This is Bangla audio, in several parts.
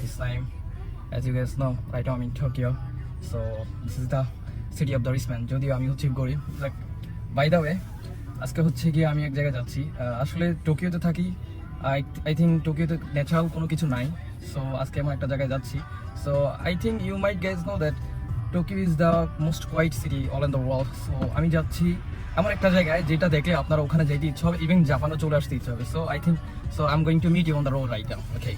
This time, as you guys know, right now I'm in Tokyo. So this is the city of the rich man. যদিও আমি হচ্ছে গরিব লাইক বাই দ্য ওয়ে আজকে হচ্ছে গিয়ে আমি এক জায়গায় যাচ্ছি। আসলে টোকিওতে থাকি। আই আই থিঙ্ক টোকিওতে ন্যাচারাল কোনো কিছু নাই। সো আজকে আমি একটা জায়গায় যাচ্ছি। So I think you might guess know that Tokyo is the most quiet city all in the world so আমি যাচ্ছি এমন একটা জায়গায় যেটা দেখলে আপনারা ওখানে যাইতে ইচ্ছে হবে ইভেন জাপানও চলে আসতে ইচ্ছে হবে। So I think so I am going to meet you on the road right okay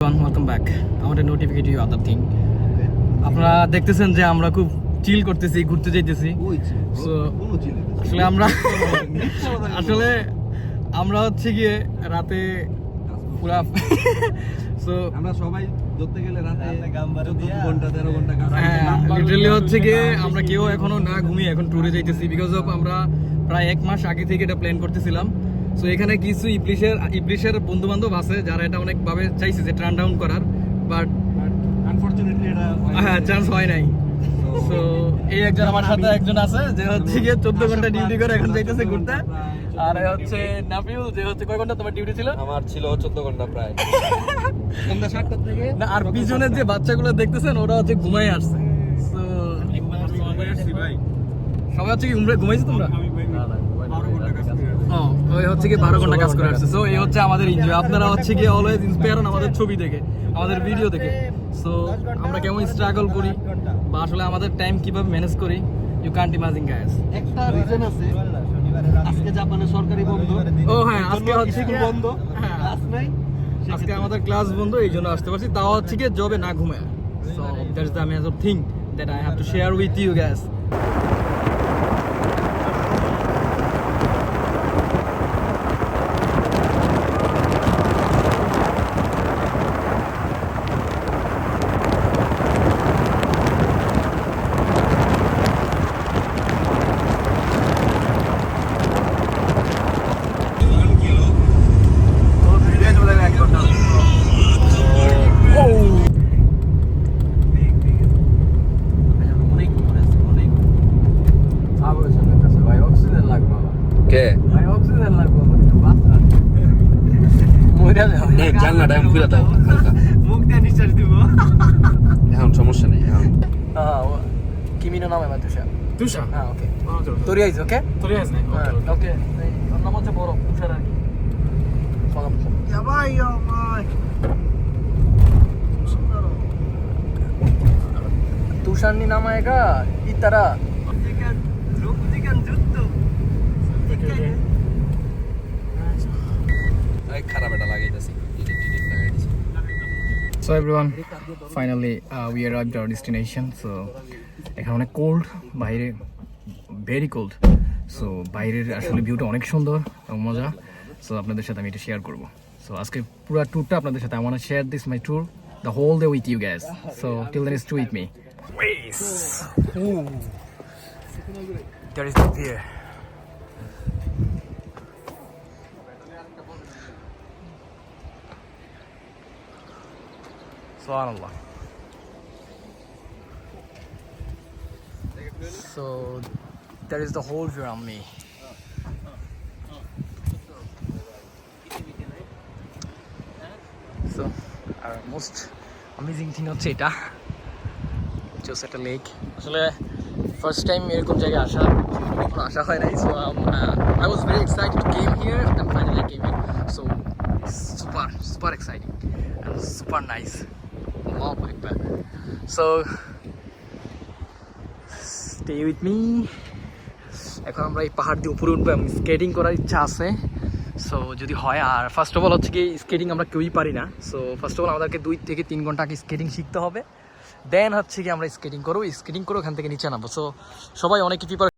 welcome back আমাদের নোটিফিকেট ইউ আদার থিং আপনারা দেখতেছেন যে আমরা খুব চিল করতেছি ঘুরতে যাইতেছি। আসলে আমরা আসলে আমরা হচ্ছে গিয়ে রাতে পুরা সো আমরা সবাই ধরতে গেলে রাতে ঘণ্টা তেরো ঘণ্টা কাজ হ্যাঁ লিটারালি হচ্ছে গিয়ে আমরা কেউ এখনও না ঘুমিয়ে এখন ট্যুরে যাইতেছি বিকজ অফ আমরা প্রায় এক মাস আগে থেকে এটা প্ল্যান করতেছিলাম। সো এখানে কিছু ইবলিশের ইবলিশের বন্ধু বান্ধব আছে যারা এটা অনেকভাবে চাইছে যে টার্ন ডাউন করার বাট আনফরচুনেটলি এটা হ্যাঁ চান্স হয় নাই। সো এই একজন আমার সাথে একজন আছে যে হচ্ছে গিয়ে চোদ্দ ঘণ্টা ডিউটি করে এখন যাইতেছে ঘুরতে। আর হচ্ছে নাফিউল যে হচ্ছে কয় ঘণ্টা তোমার ডিউটি ছিল? আমার ছিল চোদ্দ ঘণ্টা প্রায়। সন্ধ্যা সাতটা থেকে না আর পিছনের যে বাচ্চাগুলো দেখতেছেন ওরা হচ্ছে ঘুমাই আসছে। So, সবাই হচ্ছে কি ঘুমরে ঘুমাইছো তোমরা? ওই হচ্ছে কি বারো ঘণ্টা কাজ করে আসছে। সো এই হচ্ছে আমাদের এনজয় আপনারা হচ্ছে কি অলওয়েজ ইন্সপায়ার হন আমাদের ছবি দেখে আমাদের ভিডিও দেখে। সো আমরা কেমন স্ট্রাগল করি বা আসলে আমাদের টাইম কীভাবে ম্যানেজ করি ইউ কান্ট ইমাজিন গাইস একটা রিজন আছে। আজকে জাপানে সরকারি বন্ধ। ও হ্যাঁ আজকে হচ্ছে কি বন্ধ। হ্যাঁ। ক্লাস নাই। আজকে আমাদের ক্লাস বন্ধ এই জন্য আসতে পারছি। তাও হচ্ছে কি জবে না ঘুমায়। So that's the major thing that I have to share with you guys নাম আমার মানে তুষার। তুষার? হ্যাঁ ওকে তোরিয়াইজ ওকে তোরিয়াইজ নাই ওকে ওর নাম হচ্ছে বড় তুষার আর কি। ভাই তুষার নি নাম আয়েগা? ইতারা। আচ্ছা। খারাপ এটা লাগাইতেছি। So everyone, finally uh, we arrived at our destination. So এখানে অনেক কোল্ড বাইরে ভেরি কোল্ড সো বাইরের আসলে ভিউটা অনেক সুন্দর এবং মজা। সো আপনাদের সাথে আমি এটা শেয়ার করব। সো আজকে পুরো ট্যুরটা আপনাদের সাথে আমার share this my tour the whole day with you guys so till then is to with me. Subhanallah. So that is the whole view around me. So, our most amazing thing হচ্ছে এটা জাস্ট একটা লেক আসলে ফার্স্ট টাইম এরকম জায়গায় আসা কখনো আসা হয় নাই so I was very excited to came here and finally came in so super super exciting and super nice Allahu Akbar. So stay with me এখন আমরা এই পাহাড় দিয়ে উপরে উঠবো স্কেটিং করার ইচ্ছা আছে। সো যদি হয়, আর ফার্স্ট অফ অল হচ্ছে কি স্কেটিং আমরা কেউই পারি না। সো ফার্স্ট অফ অল আমাদেরকে দুই থেকে তিন ঘণ্টা আগে স্কেটিং শিখতে হবে। দেন হচ্ছে কি আমরা স্কেটিং করব। স্কেটিং করে ওখান থেকে নিচে নামবো। সো সবাই অনেক প্রিপার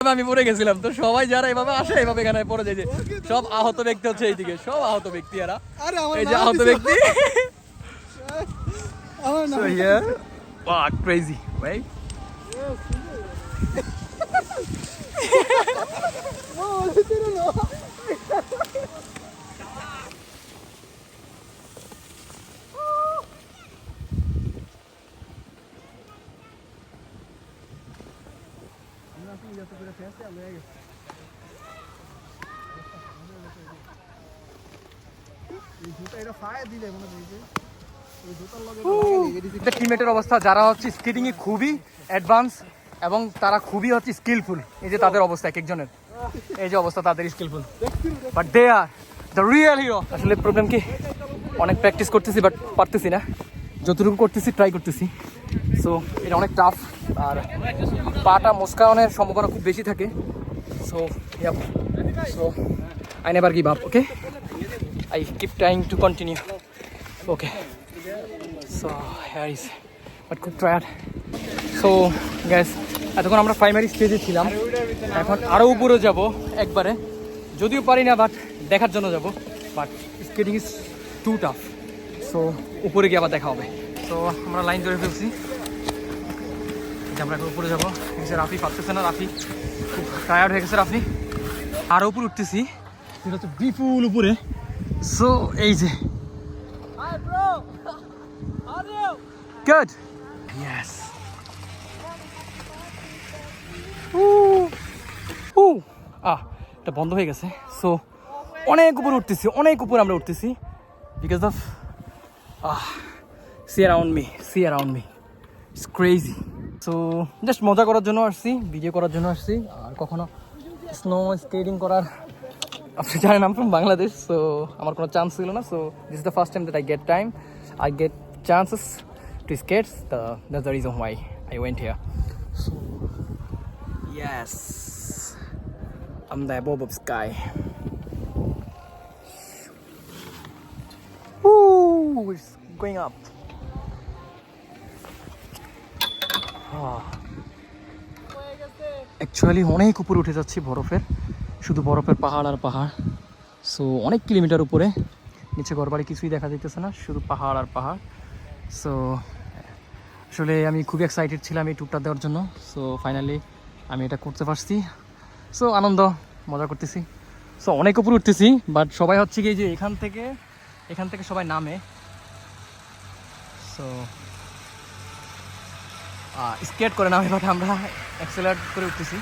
আমি পড়ে গেছিলাম। তো সবাই যারা এভাবে আসে এভাবে এখানে পড়ে যায় যে সব আহত ব্যক্তি হচ্ছে এইদিকে সব আহত ব্যক্তি এরা। এই যে আহত ব্যক্তি। So here, wow, crazy, right? হচ্ছে ওই জুতার লগে এটা টিমমেটের অবস্থা। যারা হচ্ছে স্কেটিং এ খুবই অ্যাডভান্স এবং তারা খুবই হচ্ছে স্কিলফুল এই যে তাদের অবস্থা এক একজনের। এই যে অবস্থা তাদের skillful but they are the real hero আসলে প্রবলেম কি? অনেক প্র্যাকটিস করতেছি বাট পারতেছি না। যতটুকু করতেছি ট্রাই করতেছি। সো এটা অনেক টাফ আর পাটা মুস্কানের সম্ভাবনা খুব বেশি থাকে। So yup so I never give up okay I keep trying to continue okay so here is but খুব টায়ার্ড সো গ্যাস এতক্ষণ আমরা প্রাইমারি স্টেজে ছিলাম। এখন আরও উপরে যাব একবারে। যদিও পারি না বাট দেখার জন্য যাব। But skating is too tough so উপরে গিয়ে আবার দেখা হবে। তো আমরা লাইন ধরে ফেলছি। আমরা উপরে যাব। যে রাফি পারতেছে না, রাফি। খুব টায়ার্ড হয়ে গেছে রাফি। আরও উপরে উঠতেছি। সেটা হচ্ছে বিপুল উপরে। সো এই যে. আহ এটা বন্ধ হয়ে গেছে। সো অনেক উপরে উঠতেছি, অনেক উপরে আমরা উঠতেছি। Because of ah see around me see around me it's crazy so just মজা করার জন্য আসছি ভিডিও করার জন্য আসছি, আর কখনো স্নো স্কেটিং করার, আপনি জানেন আমি বাংলাদেশ সো আমার কোনো চান্স ছিল না so this is the first time that I get time I get chances to skates the that's the reason why I went here so yes I'm the above of sky. Woo! It's going up. Actually অনেক উপরে উঠে যাচ্ছি বরফের। শুধু বরফের পাহাড় আর পাহাড়। সো অনেক কিলোমিটার উপরে। নিচে ঘরবাড়ি কিছুই দেখা যাইতেছে না, শুধু পাহাড় আর পাহাড়। সো আসলে আমি খুবই এক্সাইটেড ছিলাম এই ট্যুরটা দেওয়ার জন্য। সো ফাইনালি আমি এটা করতে পারছি। সো আনন্দ, মজা করতেছি। সো অনেক উপরে উঠতেছি বাট সবাই হচ্ছে কি যে এখান থেকে এখান থেকে সবাই নামে। সো স্কেট করে নামে বাট আমরা অ্যাক্সেলার করে উঠতেছি।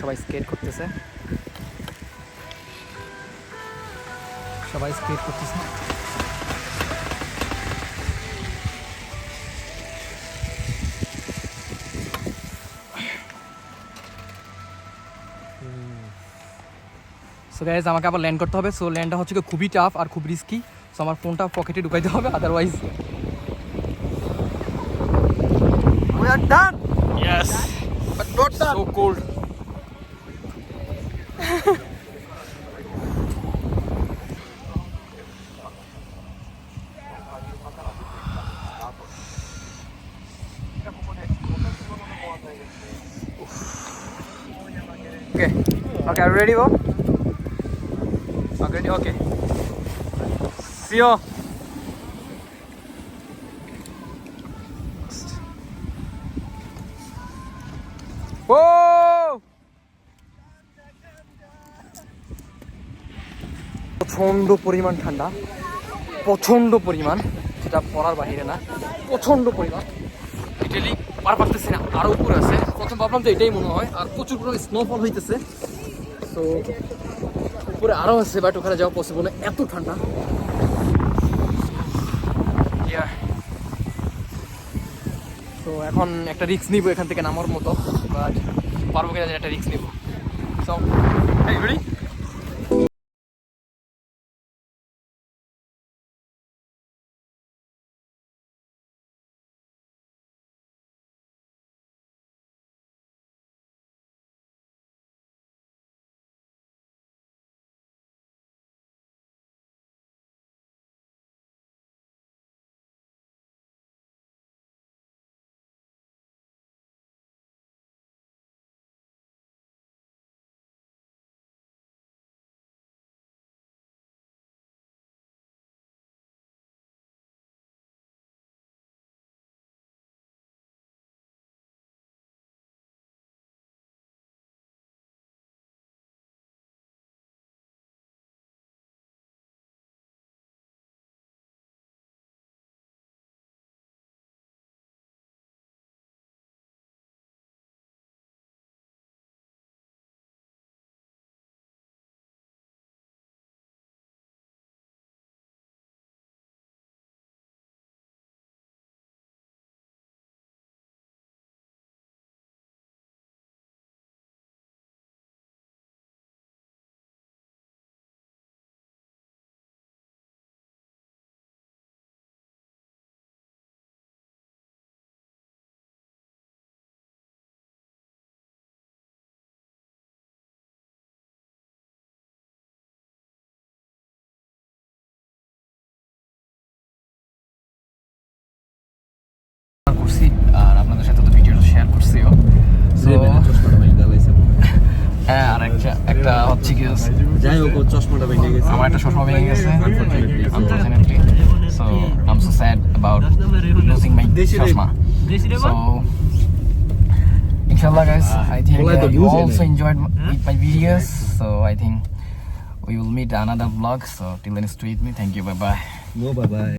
সবাই স্কেট করতেছে। সবাই স্কেট করতেছে। সো গাইজ আমাকে আবার ল্যান্ড করতে হবে সো ল্যান্ডটা হচ্ছে খুবই টাফ আর খুব রিস্কি সো আমার ফোনটা পকেটে ঢুকাইতে হবে otherwise We are done, yes but not done. So cold Okay. Okay, are you ready, bro? Okay, ready? Okay. See you. Whoa! প্রচণ্ড পরিমাণ ঠান্ডা প্রচণ্ড পরিমাণ যেটা পড়ার বাহিরে না প্রচণ্ড পরিমাণ লিটারলি পার পারতেছি না আরও উপরে আছে প্রথম ভাবলাম তো এটাই মনে হয় আর প্রচুর পরিমাণ স্নোফল হইতেছে তো উপরে আরও আছে বাট ওখানে যাওয়া পসিবল না। এত ঠান্ডা. তো এখন একটা রিক্স নিব এখান থেকে নামার মতো বাট পারব কিনা একটা রিস্ক নিব। সো এই রেডি আমার একটা চশমা ভেঙে গেছে unfortunately so I am so sad about losing my চশমা so Inshallah guys, I think বলাই তো uh, you বুঝে also নাই। enjoyed my videos. So I think we will meet another vlog. So till then stay with me. Thank you. Bye bye. No বাবা